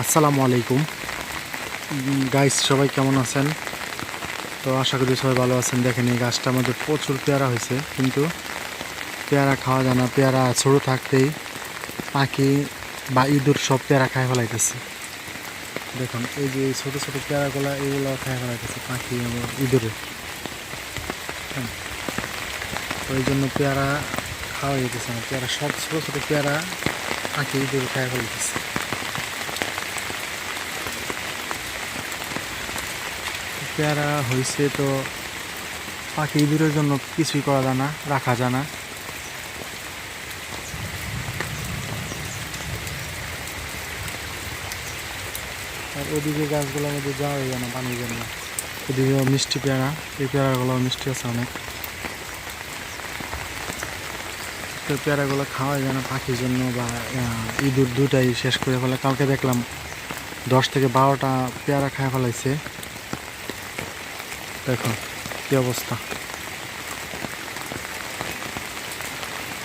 আসসালামু আলাইকুম। গাইস সবাই কেমন আছেন? তো আশা করি সবাই ভালো আছেন। দেখেন এই গাছটার মধ্যে প্রচুর পেয়ারা হয়েছে, কিন্তু পেয়ারা খাওয়া যায় না। পেয়ারা ছোটো থাকতেই পাখি বা ইঁদুর সব পেয়ারা খাই ফেলাইতেছে। দেখুন, এই যে ছোটো ছোটো পেয়ারাগুলো এইগুলো খাই ফেলাইতেছে পাখি ইঁদুরে। হ্যাঁ। ওই জন্য পেয়ারা খাওয়া যেতেছে না। পেয়ারা, সব ছোটো ছোটো পেয়ারা পাখি, ইঁদুরে খাই ফেলাইতেছে। পেয়ারা হয়েছে তো পাখি ইঁদুরের জন্য কিছুই করা যায় না, রাখা যায় না। আর ওদিকে গাছগুলোর মধ্যে যাওয়া যায় না পানির জন্য। ওদিকে মিষ্টি পেয়ারা, এই পেয়ারাগুলো মিষ্টি আছে অনেক। তো পেয়ারাগুলো খাওয়া যায় না পাখির জন্য বা ইঁদুর দুটাই শেষ করে ফেলে। কালকে দেখলাম দশ থেকে বারোটা পেয়ারা খায় ফেলাইছে। দেখুন, কি অবস্থা?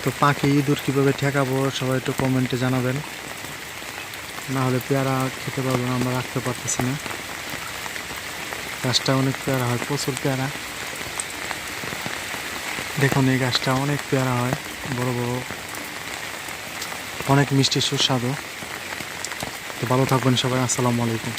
তো পাখি ইঁদুর কীভাবে ঠেকাবো, সবাই একটু কমেন্টে জানাবেন। না হলে পেয়ারা খেতে পারব না, আমরা রাখতে পারতেছি না। গাছটা অনেক পেয়ারা হয়, প্রচুর পেয়ারা। দেখুন, এই গাছটা অনেক পেয়ারা হয়, বড় বড়। অনেক মিষ্টি সুস্বাদু। তো ভালো থাকবেন সবাই, আসসালামু আলাইকুম।